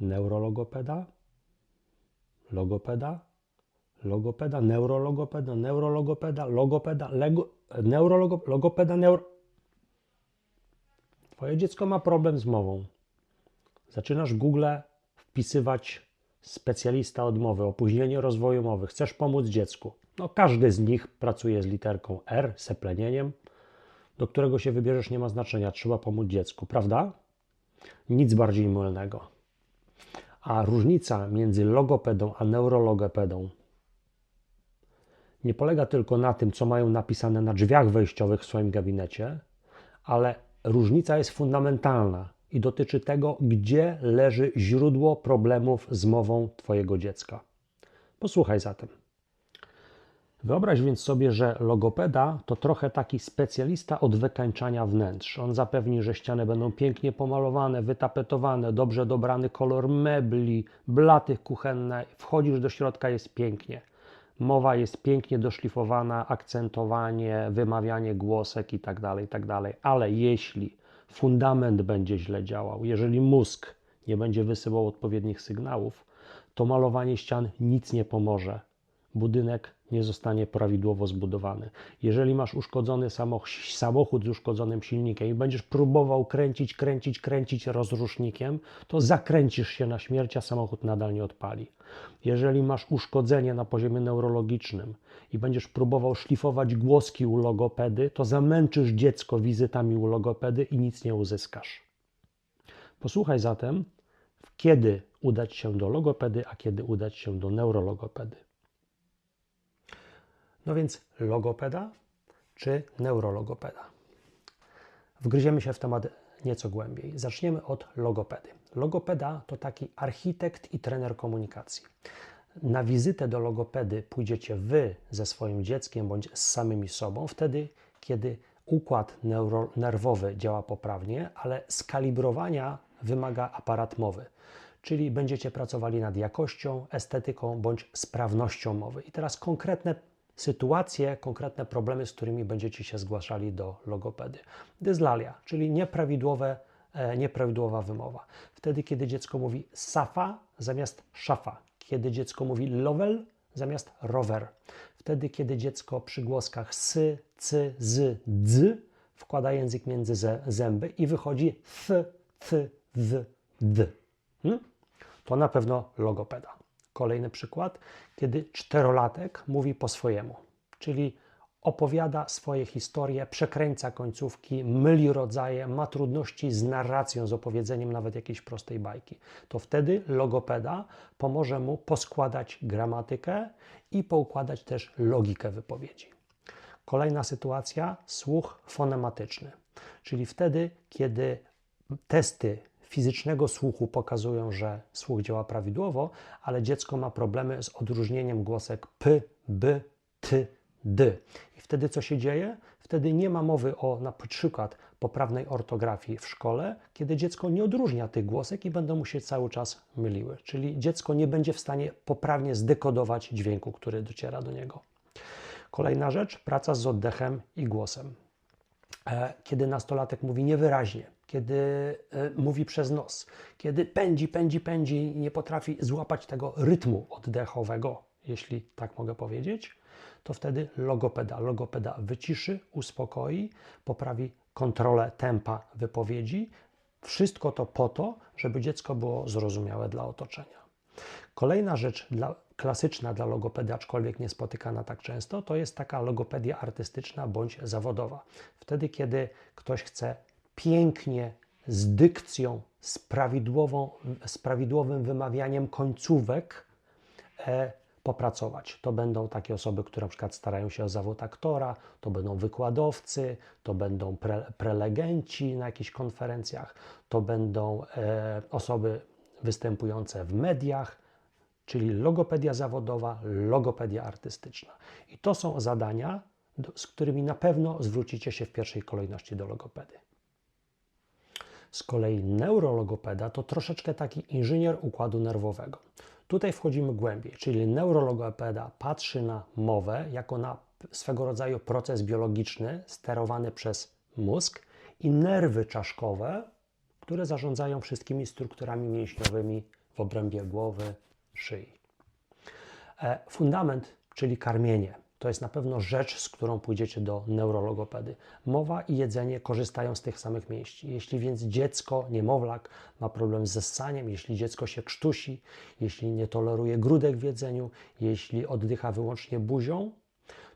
neurologopeda, logopeda, logopeda, neurologopeda, neurologopeda, logopeda, lego, neurologo, logopeda, neuro... Twoje dziecko ma problem z mową. Zaczynasz w Google wpisywać specjalista od mowy, opóźnienie rozwoju mowy. Chcesz pomóc dziecku. No, każdy z nich pracuje z literką R, seplenieniem, do którego się wybierzesz, nie ma znaczenia. Trzeba pomóc dziecku, prawda? Nic bardziej mylnego. A różnica między logopedą a neurologopedą nie polega tylko na tym, co mają napisane na drzwiach wejściowych w swoim gabinecie, ale różnica jest fundamentalna i dotyczy tego, gdzie leży źródło problemów z mową Twojego dziecka. Posłuchaj zatem. Wyobraź więc sobie, że logopeda to trochę taki specjalista od wykańczania wnętrz. On zapewni, że ściany będą pięknie pomalowane, wytapetowane, dobrze dobrany kolor mebli, blaty kuchenne. Wchodzisz do środka, jest pięknie. Mowa jest pięknie doszlifowana, akcentowanie, wymawianie głosek itd., tak itd. Tak Ale jeśli fundament będzie źle działał, jeżeli mózg nie będzie wysyłał odpowiednich sygnałów, to malowanie ścian nic nie pomoże. Budynek nie zostanie prawidłowo zbudowany. Jeżeli masz uszkodzony samochód z uszkodzonym silnikiem i będziesz próbował kręcić, kręcić, kręcić rozrusznikiem, to zakręcisz się na śmierć, a samochód nadal nie odpali. Jeżeli masz uszkodzenie na poziomie neurologicznym i będziesz próbował szlifować głoski u logopedy, to zamęczysz dziecko wizytami u logopedy i nic nie uzyskasz. Posłuchaj zatem, kiedy udać się do logopedy, a kiedy udać się do neurologopedy. No więc logopeda czy neurologopeda? Wgryziemy się w temat nieco głębiej. Zaczniemy od logopedy. Logopeda to taki architekt i trener komunikacji. Na wizytę do logopedy pójdziecie wy ze swoim dzieckiem bądź z samymi sobą wtedy, kiedy układ neuro, nerwowy działa poprawnie, ale skalibrowania wymaga aparat mowy. Czyli będziecie pracowali nad jakością, estetyką bądź sprawnością mowy. I teraz konkretne sytuacje, konkretne problemy, z którymi będziecie się zgłaszali do logopedy. Dyslalia, czyli nieprawidłowe, e, nieprawidłowa wymowa. Wtedy, kiedy dziecko mówi safa zamiast szafa, kiedy dziecko mówi lowel zamiast rower, wtedy, kiedy dziecko przy głoskach sy, cy, z, dz wkłada język między zęby i wychodzi f, th, w, d. Hmm? To na pewno logopeda. Kolejny przykład, kiedy czterolatek mówi po swojemu, czyli opowiada swoje historie, przekręca końcówki, myli rodzaje, ma trudności z narracją, z opowiedzeniem nawet jakiejś prostej bajki. To wtedy logopeda pomoże mu poskładać gramatykę i poukładać też logikę wypowiedzi. Kolejna sytuacja, słuch fonematyczny, czyli wtedy, kiedy testy fizycznego słuchu pokazują, że słuch działa prawidłowo, ale dziecko ma problemy z odróżnieniem głosek p, b, t, d. I wtedy co się dzieje? Wtedy nie ma mowy o na przykład poprawnej ortografii w szkole, kiedy dziecko nie odróżnia tych głosek i będą mu się cały czas myliły. Czyli dziecko nie będzie w stanie poprawnie zdekodować dźwięku, który dociera do niego. Kolejna rzecz, praca z oddechem i głosem. E, kiedy nastolatek mówi niewyraźnie, kiedy e, mówi przez nos, kiedy pędzi, pędzi, pędzi i nie potrafi złapać tego rytmu oddechowego, jeśli tak mogę powiedzieć, to wtedy logopeda. Logopeda wyciszy, uspokoi, poprawi kontrolę tempa wypowiedzi. Wszystko to po to, żeby dziecko było zrozumiałe dla otoczenia. Kolejna rzecz dla, klasyczna dla logopedy, aczkolwiek nie spotykana tak często, to jest taka logopedia artystyczna bądź zawodowa. Wtedy, kiedy ktoś chce pięknie, z dykcją, z, prawidłową, z prawidłowym wymawianiem końcówek e, popracować. To będą takie osoby, które na przykład starają się o zawód aktora, to będą wykładowcy, to będą pre, prelegenci na jakichś konferencjach, to będą e, osoby występujące w mediach, czyli logopedia zawodowa, logopedia artystyczna. I to są zadania, z którymi na pewno zwrócicie się w pierwszej kolejności do logopedy. Z kolei neurologopeda to troszeczkę taki inżynier układu nerwowego. Tutaj wchodzimy głębiej, czyli neurologopeda patrzy na mowę jako na swego rodzaju proces biologiczny sterowany przez mózg i nerwy czaszkowe, które zarządzają wszystkimi strukturami mięśniowymi w obrębie głowy, szyi. E, Fundament, czyli karmienie, to jest na pewno rzecz, z którą pójdziecie do neurologopedy. Mowa i jedzenie korzystają z tych samych mięśni. Jeśli więc dziecko, niemowlak, ma problem ze ssaniem, jeśli dziecko się krztusi, jeśli nie toleruje grudek w jedzeniu, jeśli oddycha wyłącznie buzią,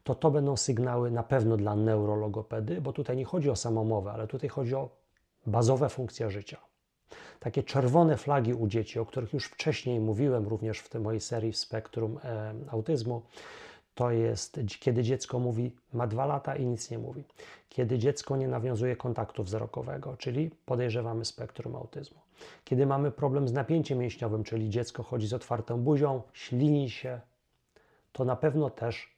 to to będą sygnały na pewno dla neurologopedy, bo tutaj nie chodzi o samomowę, ale tutaj chodzi o bazowe funkcje życia. Takie czerwone flagi u dzieci, o których już wcześniej mówiłem, również w tej mojej serii Spektrum e, Autyzmu, to jest kiedy dziecko mówi, ma dwa lata i nic nie mówi. Kiedy dziecko nie nawiązuje kontaktu wzrokowego, czyli podejrzewamy spektrum autyzmu. Kiedy mamy problem z napięciem mięśniowym, czyli dziecko chodzi z otwartą buzią, ślini się, to na pewno też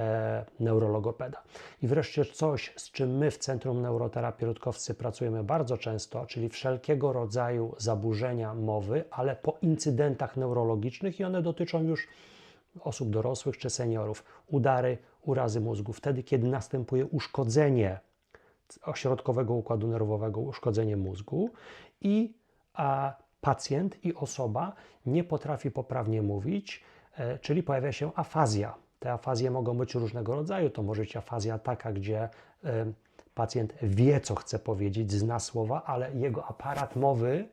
e, neurologopeda. I wreszcie coś, z czym my w Centrum Neuroterapii Rutkowscy pracujemy bardzo często, czyli wszelkiego rodzaju zaburzenia mowy, ale po incydentach neurologicznych i one dotyczą już osób dorosłych czy seniorów. Udary, urazy mózgu, wtedy kiedy następuje uszkodzenie ośrodkowego układu nerwowego, uszkodzenie mózgu i a pacjent i osoba nie potrafi poprawnie mówić, e, czyli pojawia się afazja. Te afazje mogą być różnego rodzaju. To może być afazja taka, gdzie e, pacjent wie, co chce powiedzieć, zna słowa, ale jego aparat mowy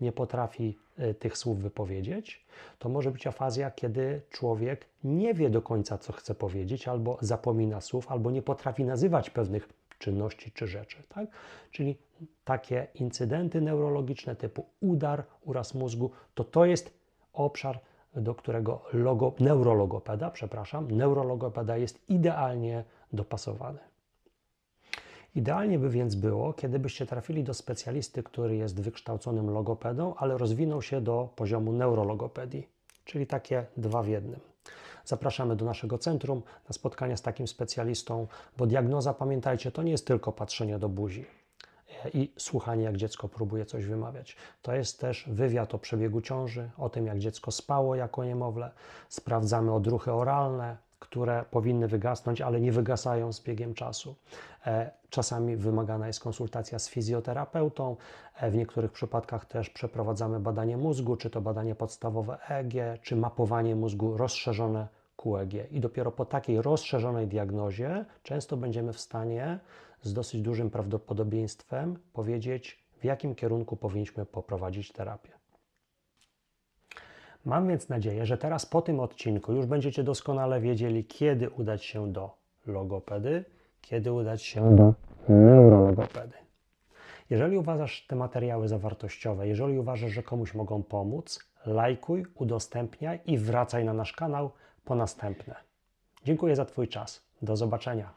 nie potrafi e, tych słów wypowiedzieć. To może być afazja, kiedy człowiek nie wie do końca, co chce powiedzieć, albo zapomina słów, albo nie potrafi nazywać pewnych czynności czy rzeczy. Tak? Czyli takie incydenty neurologiczne typu udar, uraz mózgu, to to jest obszar, do którego logo, neurologopeda, przepraszam, neurologopeda jest idealnie dopasowany. Idealnie by więc było, kiedybyście trafili do specjalisty, który jest wykształconym logopedą, ale rozwinął się do poziomu neurologopedii, czyli takie dwa w jednym. Zapraszamy do naszego centrum na spotkania z takim specjalistą, bo diagnoza, pamiętajcie, to nie jest tylko patrzenie do buzi e, i słuchanie, jak dziecko próbuje coś wymawiać. To jest też wywiad o przebiegu ciąży, o tym, jak dziecko spało jako niemowlę. Sprawdzamy odruchy oralne, które powinny wygasnąć, ale nie wygasają z biegiem czasu. E, czasami wymagana jest konsultacja z fizjoterapeutą. E, w niektórych przypadkach też przeprowadzamy badanie mózgu, czy to badanie podstawowe EEG, czy mapowanie mózgu rozszerzone QEG. I dopiero po takiej rozszerzonej diagnozie często będziemy w stanie z dosyć dużym prawdopodobieństwem powiedzieć, w jakim kierunku powinniśmy poprowadzić terapię. Mam więc nadzieję, że teraz po tym odcinku już będziecie doskonale wiedzieli, kiedy udać się do logopedy, kiedy udać się do neurologopedy. Jeżeli uważasz te materiały zawartościowe, jeżeli uważasz, że komuś mogą pomóc, lajkuj, udostępniaj i wracaj na nasz kanał po następne. Dziękuję za Twój czas. Do zobaczenia.